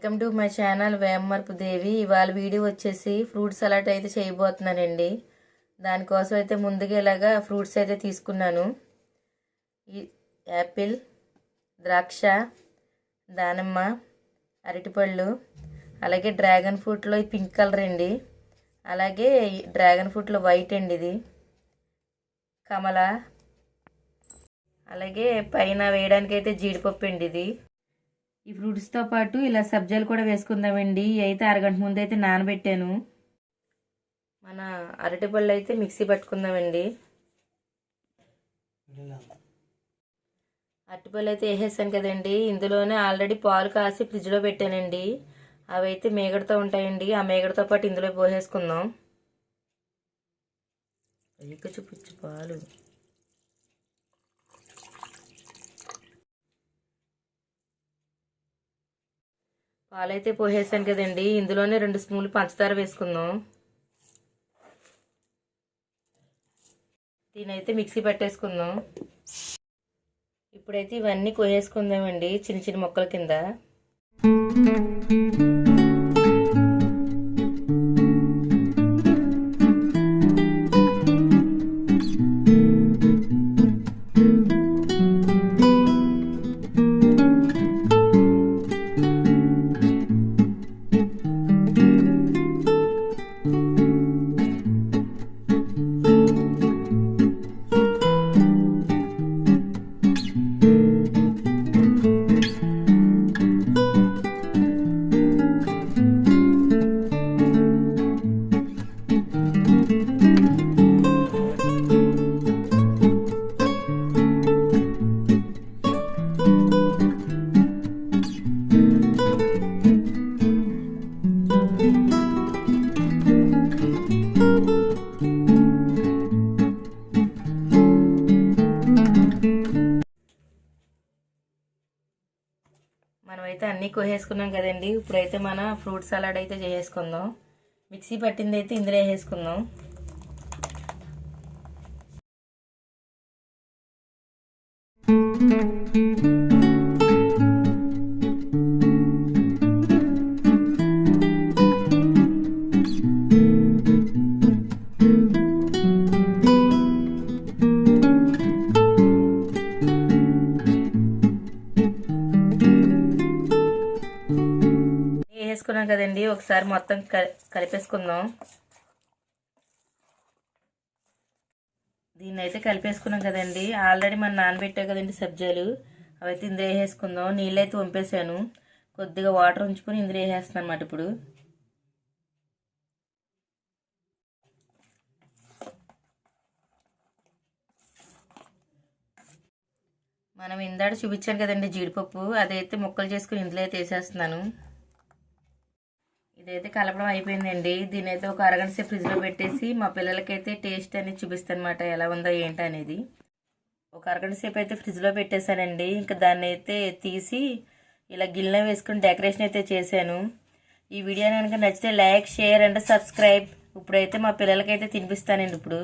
Welcome to my channel Vemarpu Devi. ఇవాళ video వచ్చేసి fruit salad అయితే చేయబోతున్నానండి. దానికోసం అయితే ముందుగా ఇలాగా ఫ్రూట్స్ అయితే తీసుకున్నాను. ఈ యాపిల్ ద్రాక్ష దానిమ్మ అరటిపళ్ళు అలాగే డ్రాగన్ ఫ్రూట్లో ఇది పింక్ కలర్ అండి. అలాగే డ్రాగన్ ఫ్రూట్లో వైట్ అండి ఇది. కమల అలాగే పైన వేయడానికి అయితే జీడిపప్పు అండి ఇది. ఈ ఫ్రూట్స్తో పాటు ఇలా సబ్జాలు కూడా వేసుకుందామండి. అయితే అరగంట ముందు అయితే నానబెట్టాను. మన అరటిపళ్ళు అయితే మిక్సీ పట్టుకుందామండి. అరటిపళ్ళు అయితే వేసేసాను కదండి. ఇందులోనే ఆల్రెడీ పాలు కాసి ఫ్రిడ్జ్లో పెట్టానండి. అవి అయితే మేగడతో ఉంటాయండి. ఆ మేగడతో పాటు ఇందులో పోసేసుకుందాం. చూపించు పాలు. పాలైతే పోసేసాను కదండి. ఇందులోనే రెండు స్పూన్లు పంచదార వేసుకుందాం. దీనైతే మిక్సీ పట్టేసుకుందాం. ఇప్పుడైతే ఇవన్నీ కోసేసుకుందామండి చిన్న చిన్న మొక్కల కింద. అయితే అన్నీ కోసేసుకున్నాం కదండి. ఇప్పుడైతే మన ఫ్రూట్ సలాడ్ అయితే చేసేసుకుందాం. మిక్సీ పట్టింది అయితే ఇందులో వేసుకుందాం వేసుకున్నాం కదండి. ఒకసారి మొత్తం కలిపేసుకుందాం. దీన్ని అయితే కలిపేసుకున్నాం కదండి. ఆల్రెడీ మనం నానబెట్టాం కదండి సబ్జాలు. అవైతే ఇందులో వేసేసుకుందాం. నీళ్ళు అయితే వంపేసాను కొద్దిగా వాటర్ ఉంచుకొని ఇందులో వేసేస్తున్నాను అనమాట ఇప్పుడు. మనం ఇందాడ చూపించాను కదండి జీడిపప్పు. అదైతే ముక్కలు చేసుకుని ఇందులో అయితే వేసేస్తున్నాను. ఇదైతే కలపడం అయిపోయిందండి. దీని అయితే ఒక అరగంట సేపు ఫ్రిడ్జ్లో పెట్టేసి మా పిల్లలకైతే టేస్ట్ అనేది చూపిస్తానమాట ఎలా ఉందో ఏంటి అనేది. ఒక అరగంట సేపు అయితే ఫ్రిడ్జ్లో పెట్టేశానండి. ఇంకా దాన్ని అయితే తీసి ఇలా గిన్నె వేసుకుని డెకరేషన్ అయితే చేశాను. ఈ వీడియో కనుక నచ్చితే లైక్ షేర్ అండ్ సబ్స్క్రైబ్ ఇప్పుడైతే మా పిల్లలకైతే తినిపిస్తానండి ఇప్పుడు.